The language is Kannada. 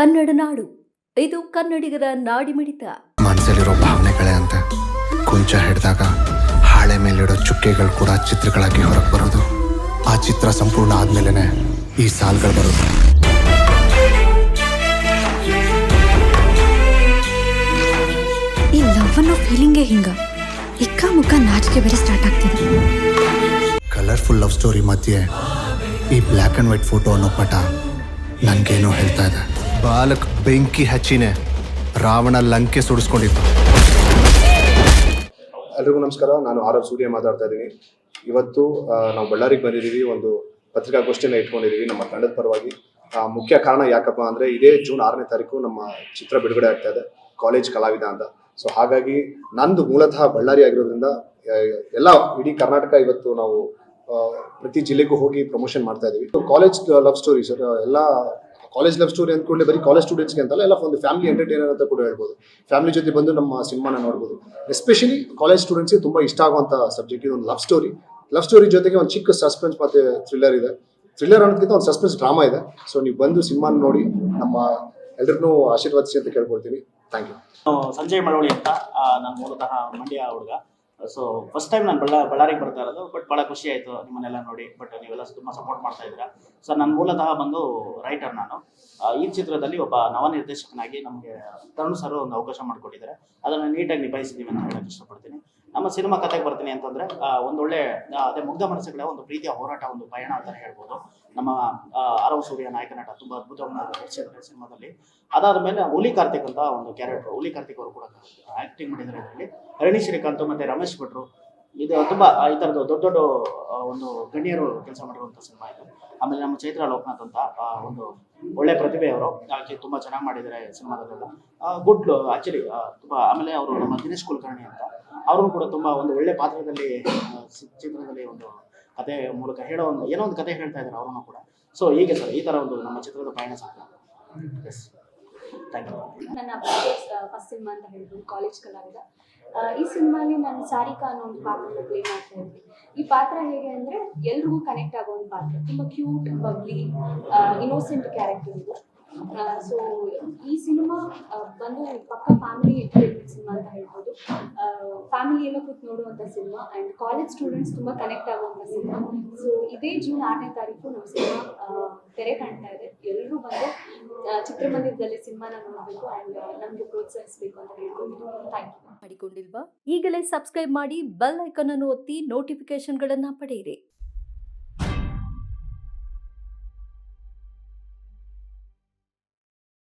ಕನ್ನಡ ನಾಡು. ಇದು ಕನ್ನಡಿಗರ ನಾಡಿಮಿಡಿತ. ಮನಸ್ಸಲ್ಲಿರೋ ಭಾವನೆಗಳೇ ಅಂತ ಕುಂಚ ಹಿಡಿದಾಗ ಹಾಳೆ ಮೇಲಿಡೋ ಚುಕ್ಕೆಗಳು ಕೂಡ ಚಿತ್ರಗಳಾಗಿ ಹೊರಗೆ ಬರೋದು. ಆ ಚಿತ್ರ ಸಂಪೂರ್ಣ ಆದ್ಮೇಲೆ ಈ ಸಾಲ್ಗಳು ಬರೋದು. ಈ ಲವ್ ಅನ್ನೋ ಫೀಲಿಂಗೇ ಹಿಂಗ ಇಕ್ಕ ಮುಖ ನಾಚಿಕೆ ಬೇರೆ ಸ್ಟಾರ್ಟ್ ಆಗ್ತಿದೆ. ಕಲರ್ಫುಲ್ ಲವ್ ಸ್ಟೋರಿ ಮಧ್ಯೆ ಈ ಬ್ಲ್ಯಾಕ್ ಅಂಡ್ ವೈಟ್ ಫೋಟೋ ಅನ್ನೋ ಪಟ ನನಗೇನೋ ಹೇಳ್ತಾ ಇದೆ ಬಾಲಕ್ ಬೆಂಕಿ ಹಚ್ಚಿನೇ ರಾವಣ ಲಂಕೆ ಸುಡಿಸ್ಕೊಂಡಿತ್ತು ಎಲ್ರಿಗೂ ನಮಸ್ಕಾರ. ನಾನು ಆರ್ ಆರ್ ಸೂರ್ಯ ಮಾತಾಡ್ತಾ ಇದ್ದೀನಿ. ಇವತ್ತು ಆ, ನಾವು ಬಳ್ಳಾರಿಗೆ ಬಂದಿದ್ದೀವಿ. ಒಂದು ಪತ್ರಿಕಾಗೋಷ್ಠಿನ ಇಟ್ಕೊಂಡಿದ್ದೀವಿ ನಮ್ಮ ತಂಡದ ಪರವಾಗಿ. ಆ, ಮುಖ್ಯ ಕಾರಣ ಯಾಕಪ್ಪ ಅಂದ್ರೆ ಇದೇ ಜೂನ್ ಆರನೇ ತಾರೀಕು ನಮ್ಮ ಚಿತ್ರ ಬಿಡುಗಡೆ ಆಗ್ತಾ ಇದೆ. ಕಾಲೇಜ್ ಕಲಾವಿದ ಅಂತ. ಸೊ ಹಾಗಾಗಿ ನಂದು ಮೂಲತಃ ಬಳ್ಳಾರಿ ಆಗಿರೋದ್ರಿಂದ ಆ, ಎಲ್ಲ ಇಡೀ ಕರ್ನಾಟಕ ಇವತ್ತು ನಾವು ಪ್ರತಿ ಜಿಲ್ಲೆಗೂ ಹೋಗಿ ಪ್ರಮೋಷನ್ ಮಾಡ್ತಾ ಇದೀವಿ. ಕಾಲೇಜ್ ಲವ್ ಸ್ಟೋರಿ ಸರ್ ಎಲ್ಲ ಕಾಲೇಜ್ ಲವ್ ಸ್ಟೋರಿ ಅಂದ್ಕೊಂಡ್ರೆ ಬರೀ ಕಾಲೇಜ್ ಸ್ಟೂಡೆಂಟ್ಸ್ಗೆ ಅಂತಲ್ಲ, ಎಲ್ಲ ಒಂದು ಫ್ಯಾಮಿಲಿ ಎಂಟರ್ಟೈನರ್ ಅಂತ ಕೂಡ ಹೇಳ್ಬೋದು. ಫ್ಯಾಮಿಲಿ ಜೊತೆ ಬಂದು ನಮ್ಮ ಸಿನಿಮಾನ ನೋಡ್ಬೋದು. ಎಸ್ಪೆಷಲಿ ಕಾಲೇಜ್ ಸ್ಟೂಡೆಂಟ್ಸ್ಗೆ ತುಂಬಾ ಇಷ್ಟ ಆಗುವಂತ ಸಬ್ಜೆಕ್ಟ್ ಇದೊಂದು ಲವ್ ಸ್ಟೋರಿ ಲವ್ ಸ್ಟೋರಿ ಜೊತೆಗೆ ಒಂದು ಚಿಕ್ಕ ಸಸ್ಪೆನ್ಸ್ ಮತ್ತೆ ಥ್ರಿಲ್ಲರ್ ಇದೆ. ಥ್ರಿಲ್ಲರ್ ಅನ್ನೋದಕ್ಕಿಂತ ಒಂದು ಸಸ್ಪೆನ್ಸ್ ಡ್ರಾಮಾ ಇದೆ. ಸೊ ನೀವು ಬಂದು ಸಿನಿಮಾ ನೋಡಿ ನಮ್ಮ ಎಲ್ಲರನ್ನೂ ಆಶೀರ್ವದಿಸಿ ಅಂತ ಕೇಳ್ಕೊಳ್ತೀನಿ. ಥ್ಯಾಂಕ್ ಯು ಸಂಜಯ್ ಮಳವಳ್ಳಿ ಅಂತ ನಾನು ಮೂಲತಃ ಮಂಡ್ಯ ಹುಡುಗ. ಸೊ ಫಸ್ಟ್ ಟೈಮ್ ನಾನು ಬಳ್ಳ, ಬಳ್ಳಾರಿಗೆ ಬರ್ತಾ ಇರೋದು ಬಟ್ ಭಾಳ ಖುಷಿ ಆಯಿತು ನಿಮ್ಮನ್ನೆಲ್ಲ ನೋಡಿ ಬಟ್ ನೀವೆಲ್ಲ ತುಂಬ ಸಪೋರ್ಟ್ ಮಾಡ್ತಾ ಇದ್ದೀರಾ. ಸರ್ ನಾನು ಮೂಲತಃ ಬಂದು ರೈಟರ್ ನಾನು. ಈ ಚಿತ್ರದಲ್ಲಿ ಒಬ್ಬ ನವ ನಿರ್ದೇಶಕನಾಗಿ ನಮಗೆ ತರುಣ್ ಸರ್ ಒಂದು ಅವಕಾಶ ಮಾಡಿಕೊಟ್ಟಿದ್ದಾರೆ. ಅದನ್ನು ನೀಟಾಗಿ ನಿಭಾಯಿಸಿದ್ದೀವಿ ಅಂತ ಹೇಳಕ್ಕೆ ಇಷ್ಟಪಡ್ತೀನಿ. ನಮ್ಮ ಸಿನಿಮಾ ಕಥೆಗೆ ಬರ್ತೀನಿ ಅಂತಂದ್ರೆ ಒಂದೊಳ್ಳೆ ಅದೇ ಮುಗ್ಧ ಮನಸ್ಸುಗಳ ಒಂದು ಪ್ರೀತಿಯ ಹೋರಾಟ, ಒಂದು ಪಯಣ ಅಂತಲೇ ಹೇಳ್ಬೋದು. ನಮ್ಮ ಅರವ ಸೂರ್ಯ ನಾಯಕ ನಟ ತುಂಬಾ ಅದ್ಭುತವನ್ನು ನಡೆಸಿದ್ದಾರೆ ಸಿನಿಮಾದಲ್ಲಿ. ಅದಾದ ಮೇಲೆ ಹುಲಿ ಕಾರ್ತಿಕ್ ಅಂತ ಒಂದು ಕ್ಯಾರೆಕ್ಟರ್ ಹುಲಿ ಕಾರ್ತಿಕ್ ಅವರು ಕೂಡ ಆಕ್ಟಿಂಗ್ ಮಾಡಿದ್ದಾರೆ ಇದರಲ್ಲಿ. ಹರಣಿ ಶ್ರೀಕಾಂತ್ ಮತ್ತೆ ರಮೇಶ್ ಭಟ್ರು. ಇದು ತುಂಬಾ ಈ ತರದ್ದು ದೊಡ್ಡ ದೊಡ್ಡ ಒಂದು ಗಣ್ಯರು ಕೆಲಸ ಮಾಡಿರುವಂತ ಸಿನಿಮಾ ಇದು. ಆಮೇಲೆ ನಮ್ಮ ಚೈತ್ರ ಲೋಕನಾಥ್ ಅಂತ ಒಂದು ಒಳ್ಳೆ ಪ್ರತಿಭೆ ಅವರು. ಆಕೆ ತುಂಬಾ ಚೆನ್ನಾಗಿ ಮಾಡಿದ್ದಾರೆ ಸಿನಿಮಾದಲ್ಲೆಲ್ಲ. ಗುಡ್ ಆಕ್ಚುಲಿ ತುಂಬಾ, ಆಮೇಲೆ ಅವರು ನಮ್ಮ ದಿನೇಶ್ ಕುಲಕರ್ಣಿ ಅಂತ. ಅವರು ಕೂಡ ತುಂಬಾ ಒಂದು ಒಳ್ಳೆ ಪಾತ್ರದಲ್ಲಿ ಚಿತ್ರದಲ್ಲಿ ಒಂದು ಕತೆ ಮೂಲಕ ಹೇಳೋ ಒಂದು, ಏನೋ ಒಂದು ಕತೆ ಹೇಳ್ತಾ ಇದ್ದಾರೆ ಅವರನ್ನು ಕೂಡ. ಸೊ ಹೀಗೆ ಸರ್, ಈ ತರ ಒಂದು ನಮ್ಮ ಚಿತ್ರದ ಪಯಣ ಸಾಧ್ಯ ಥ್ಯಾಂಕ್ ಯು ನನ್ನ ಫಸ್ಟ್ ಸಿನಿಮಾ ಅಂತ ಹೇಳಿದ್ರು ಕಾಲೇಜ್ ಈ ಸಿನಿಮಾಲಿ ನಾನು ಸಾರಿಕಾ ಅನ್ನೋ ಒಂದು ಪಾತ್ರನ ಪ್ಲೇ ಮಾಡ್ತಾ ಇದ್ವಿ ಈ ಪಾತ್ರ ಹೇಗೆ ಅಂದ್ರೆ, ಎಲ್ರಿಗೂ ಕನೆಕ್ಟ್ ಆಗೋ ಒಂದು ಪಾತ್ರ. ತುಂಬಾ ಕ್ಯೂಟ್ ಬಬ್ಲಿ ಇನ್ನೋಸೆಂಟ್ ಕ್ಯಾರೆಕ್ಟರ್ ಇದು. ಸೊ ಈ ಸಿನಿಮಾ ಬಂದು ಪಕ್ಕ ಫ್ಯಾಮಿಲಿ ಸಿನಿಮಾ ಅಂತ ಹೇಳ್ಬೋದು. ಫ್ಯಾಮಿಲಿ ಎಲ್ಲ ಕೂತ್ ನೋಡುವಂಥ ಸಿನಿಮಾ ಆ್ಯಂಡ್ ಕಾಲೇಜ್ ಸ್ಟೂಡೆಂಟ್ಸ್ ತುಂಬ ಕನೆಕ್ಟ್ ಆಗುವಂಥ ಸಿನಿಮಾ. ಸೊ ಇದೇ ಜೂನ್ ಆರನೇ ತಾರೀಕು ನಮ್ಮ ಸಿನಿಮಾ ತೆರೆ ಕಾಣ್ತಾ ಇದೆ. ಎಲ್ಲರೂ ಬಂದು ಚಿತ್ರಮಂದಿರದಲ್ಲಿ ಸಿನಿಮಾನ ನೋಡಬೇಕು ಆ್ಯಂಡ್ ನಮಗೆ ಪ್ರೋತ್ಸಾಹಿಸಬೇಕು ಅಂತ ಹೇಳ್ಬೋದು. ಥ್ಯಾಂಕ್ ಯು ಮಾಡಿಕೊಂಡಿಲ್ವಾ? ಈಗಲೇ ಸಬ್ಸ್ಕ್ರೈಬ್ ಮಾಡಿ ಬೆಲ್ ಐಕನ್ ಅನ್ನು ಒತ್ತಿ ನೋಟಿಫಿಕೇಶನ್ಗಳನ್ನು ಪಡೆಯಿರಿ.